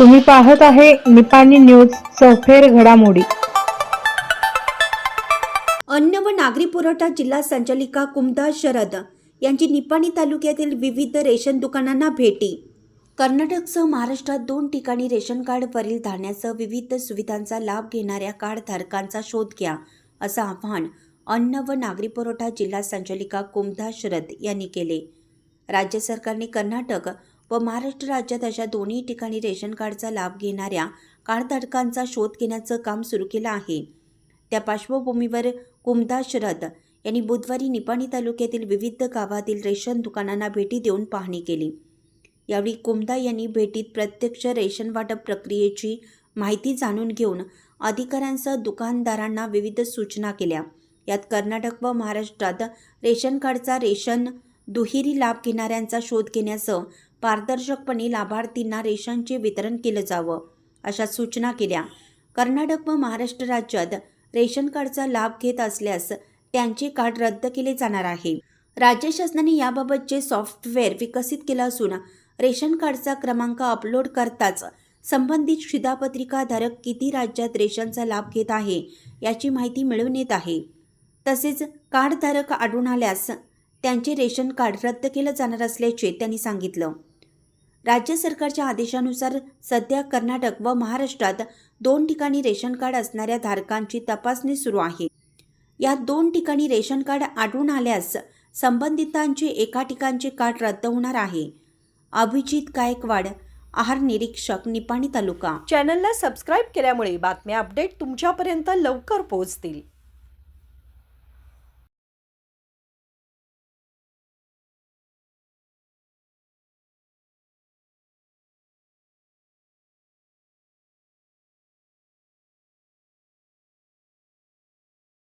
तुम्ही पाहत आहे निपाणी न्यूज सफेर घडामोडी. अन्न व नागरी पुरवठा जिल्हा संचालिका कुमदा शरद यांची निपाणी तालुक्यातील विविध रेशन दुकानांना भेटी. कर्नाटकसह महाराष्ट्रात दोन ठिकाणी रेशन कार्डवरील धान्यासह विविध सुविधांचा लाभ घेणाऱ्या कार्डधारकांचा शोध घ्या असं आवाहन अन्न व नागरी पुरवठा जिल्हा संचालिका कुमदा शरद यांनी केले. राज्य सरकारने कर्नाटक व महाराष्ट्र राज्यात अशा दोन्ही ठिकाणी रेशन कार्डचा लाभ घेणाऱ्या कार्डधारकांचा शोध घेण्याचं काम सुरू केलं आहे. त्या पार्श्वभूमीवर कुमदा शरद यांनी बुधवारी निपाणी तालुक्यातील विविध गावातील रेशन दुकानांना भेटी देऊन पाहणी केली. यावेळी कुमदा यांनी भेटीत प्रत्यक्ष रेशन वाटप प्रक्रियेची माहिती जाणून घेऊन अधिकाऱ्यांसह दुकानदारांना विविध सूचना केल्या. यात कर्नाटक व महाराष्ट्रात रेशन कार्डचा रेशन दुहेरी लाभ घेणाऱ्यांचा शोध घेण्याचं पारदर्शकपणे लाभार्थींना रेशनचे वितरण केलं जावं अशा सूचना केल्या. कर्नाटक व महाराष्ट्र राज्यात रेशन कार्डचा लाभ घेत असल्यास त्यांचे कार्ड रद्द केले जाणार आहे. राज्य शासनाने याबाबतचे सॉफ्टवेअर विकसित केलं असून रेशन कार्डचा क्रमांक अपलोड करताच संबंधित शिधापत्रिकाधारक किती राज्यात रेशनचा लाभ घेत आहे याची माहिती मिळवून येत आहे. तसेच कार्डधारक आढळून आल्यास त्यांचे रेशन कार्ड रद्द केलं जाणार असल्याचे त्यांनी सांगितलं. राज्य सरकारच्या आदेशानुसार सध्या कर्नाटक व महाराष्ट्रात दोन ठिकाणी रेशन कार्ड असणाऱ्या धारकांची तपासणी सुरू आहे. या दोन ठिकाणी रेशन कार्ड आढळून आल्यास संबंधितांचे एका ठिकाणचे कार्ड रद्द होणार आहे. अभिजित गायकवाड आहार निरीक्षक निपाणी तालुका. चॅनलला सबस्क्राईब केल्यामुळे बातम्या अपडेट तुमच्यापर्यंत लवकर पोहोचतील.